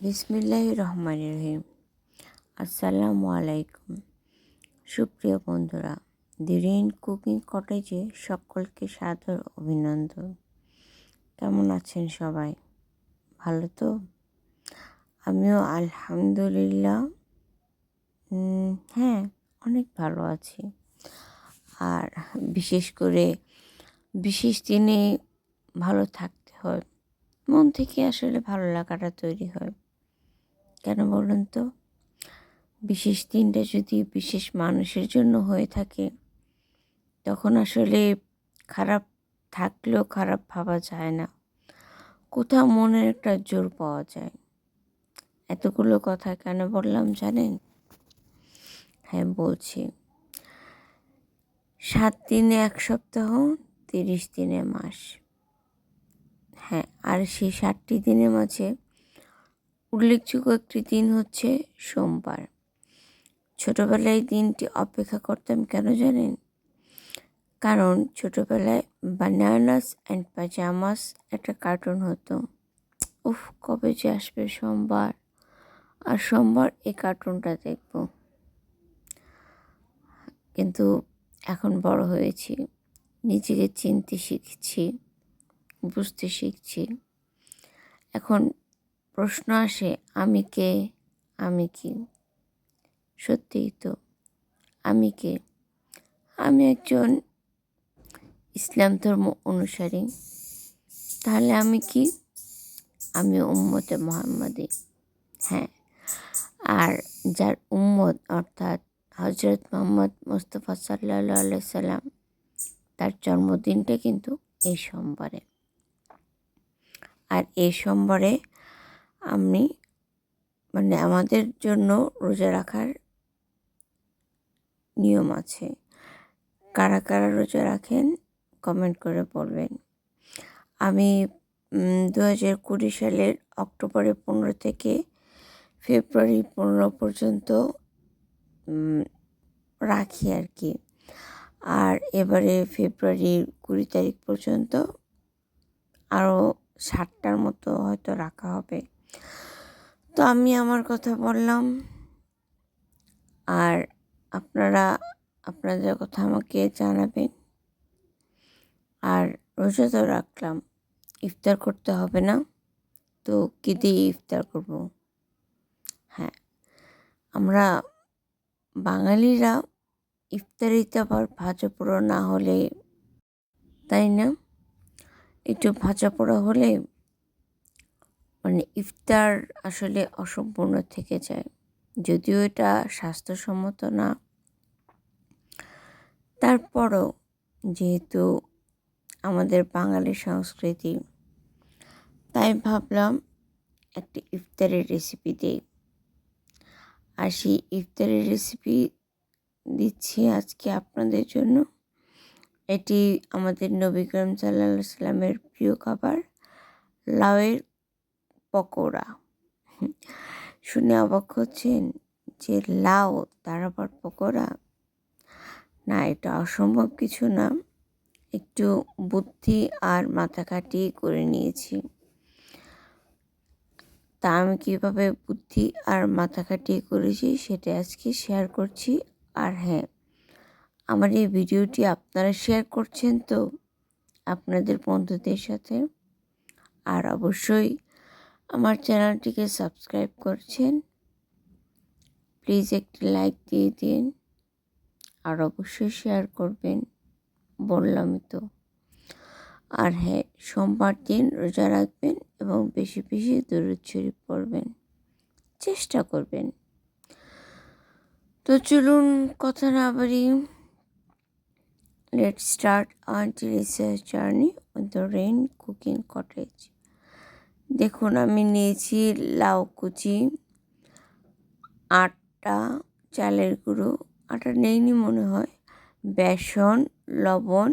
বিসমিল্লাহ রহমান রহিম। আসসালামু আলাইকুম। সুপ্রিয় বন্ধুরা দি রেইন কুকিং কটেজে সকলকে সাদর অভিনন্দন। কেমন আছেন সবাই? ভালো তো? আমিও আলহামদুলিল্লাহ হ্যাঁ অনেক ভালো আছি। আর বিশেষ করে বিশেষ দিনে ভালো থাকতে হয়। মন থেকে আসলে ভালো লাগাটা তৈরি হয়। কেন বলুন তো? বিশেষ দিনটা যদি বিশেষ মানুষের জন্য হয়ে থাকে, তখন আসলে খারাপ থাকলেও খারাপ ভাবা যায় না। কোথাও মনের একটা জোর পাওয়া যায়। এতগুলো কথা কেন বললাম জানেন? হ্যাঁ বলছি। সাত দিনে এক সপ্তাহ, তিরিশ দিনে মাস। হ্যাঁ আর সেই ষাটটি দিনের মাঝে উল্লেখযোগ্য একটি দিন হচ্ছে সোমবার। ছোটোবেলায় দিনটি অপেক্ষা করতাম কেন জানেন? কারণ ছোটোবেলায় বানানাস অ্যান্ড পাজামাস একটা কার্টুন হতো। উফ, কবে যে আসবে সোমবার? আর সোমবার এই কার্টুনটা দেখব। কিন্তু এখন বড় হয়েছি, নিজেকে চিনতে শিখছি, বুঝতে শিখছি। এখন প্রশ্ন আসে, আমি কে? আমি কি? সত্যিই তো, আমি কে? আমি একজন ইসলাম ধর্ম অনুসারী। তাহলে আমি কি? আমি উম্মতে মোহাম্মদী। হ্যাঁ আর যার উম্মত অর্থাৎ হজরত মোহাম্মদ মুস্তফা সাল্লা সাল্লাম, তার জন্মদিনটা কিন্তু এই সোমবারে। আর এই সোমবারে আমি মানে আমাদের জন্য রোজা রাখার নিয়ম আছে। কারা কারা রোজা রাখেন কমেন্ট করে বলবেন। আমি দু হাজার কুড়ি সালের অক্টোবরের পনেরো থেকে ফেব্রুয়ারি পনেরো পর্যন্ত রাখি আর কি আর এবারে ফেব্রুয়ারির কুড়ি তারিখ পর্যন্ত আরও ষাটটার মতো হয়তো রাখা হবে। তো আমি আমার কথা বললাম। আর আপনারা, আপনাদের কথা আমাকে জানাবেন। আর রোজা তো রাখলাম। ইফতার করতে হবে না। তো কী দিয়ে ইফতার করব? হ্যাঁ আমরা বাঙালিরা ইফতারিতে আবার ভাজা পোড়া না হলে, তাই না? একটু ভাজা পোড়া হলে মানে ইফতার আসলে অসম্পূর্ণ থেকে যায়। যদিও এটা স্বাস্থ্যসম্মত না। তারপরও যেহেতু আমাদের বাঙালি সংস্কৃতি, তাই ভাবলাম একটি ইফতারের রেসিপি দিই। আর সেই ইফতারের রেসিপি দিচ্ছি আজকে আপনাদের জন্য। এটি আমাদের নবী করিম সাল্লা সাল্লামের প্রিয় খাবার, লাউয়ের পকোড়া। শুনে অবাক হচ্ছেন যে লাউ তার আবার পকোড়া? না, এটা অসম্ভব কিছু না। একটু বুদ্ধি আর মাথা কাটিয়ে করে নিয়েছি। তা আমি কীভাবে বুদ্ধি আর মাথা কাটিয়ে করেছি সেটা আজকে শেয়ার করছি। আর হ্যাঁ আমার এই ভিডিওটি আপনারা শেয়ার করছেন তো আপনাদের বন্ধুদের সাথে। আর অবশ্যই আমার চ্যানেলটিকে সাবস্ক্রাইব করছেন প্লিজ একটি লাইক দিয়ে দিন, আর অবশ্যই শেয়ার করবেন, বললামই তো। আর হ্যাঁ সোমবার দিন রোজা রাখবেন এবং বেশি বেশি দূরত শরীফ পড়বেন, চেষ্টা করবেন। তো চলুন কথা না বাড়ি late start R research journey with the rain cooking cottage দেখুন, আমি নিয়েছি লাউ কুচি আটা চালের গুঁড়ো, আটা নেইনি মনে হয়, বেসন, লবণ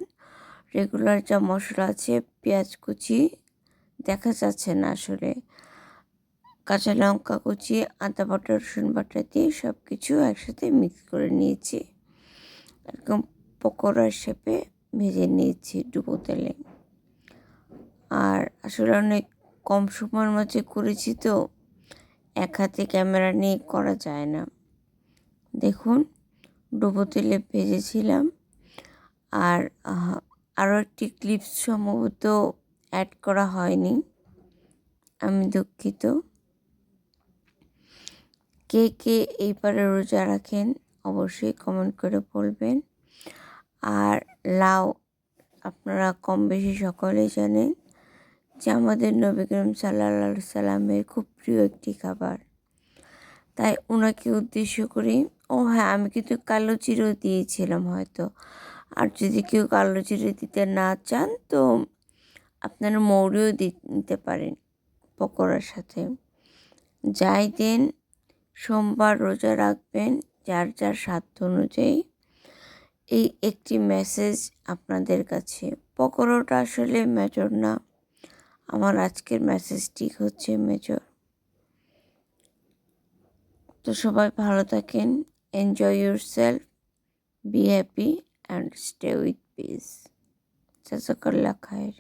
রেগুলার যা মশলা আছে, পেঁয়াজ কুচি, দেখা যাচ্ছে না আসলে। কাঁচা লঙ্কা কুচি, আদা, বাটা, রসুন বাটা দিয়ে সব কিছু একসাথে মিক্স করে নিয়েছি। একদম পকোড়ার শেপে ভেজে নিয়েছি ডুবো তেলে। আর আসলে অনেক কম সময়ের মাঝে করেছি তো এক হাতে ক্যামেরা নিয়ে করা যায় না। দেখুন, ডুবো তেলে ভেজেছিলাম। আর আরও একটি ক্লিপস সম্ভবত অ্যাড করা হয়নি। আমি দুঃখিত। কে কে এই পারে রোজা রাখেন অবশ্যই কমেন্ট করে বলবেন। আর লাউ আপনারা কম বেশি সকলেই জানেন। যে আমাদের নবী করিম সাল্লা সাল্লামের খুব প্রিয় একটি খাবার। তাই ওনাকে উদ্দেশ্য করে, ও হ্যাঁ আমি কিন্তু কালো চিরও দিয়েছিলাম হয়তো। আর যদি কেউ কালো চিড়ে দিতে না চান, তো আপনারা মৌরিও দিতে পারেন পকোড়ার সাথে। যাই দেন, সোমবার রোজা রাখবেন যার যার সাধ্য অনুযায়ী। এই একটি মেসেজ আপনাদের কাছে। পকোড়াটা আসলে মেজর না। আমার আজকের মেসেজটি হচ্ছে মেজর তো সবাই ভালো থাকেন enjoy yourself be happy and stay with peace জাজাকাল্লা খায়ের।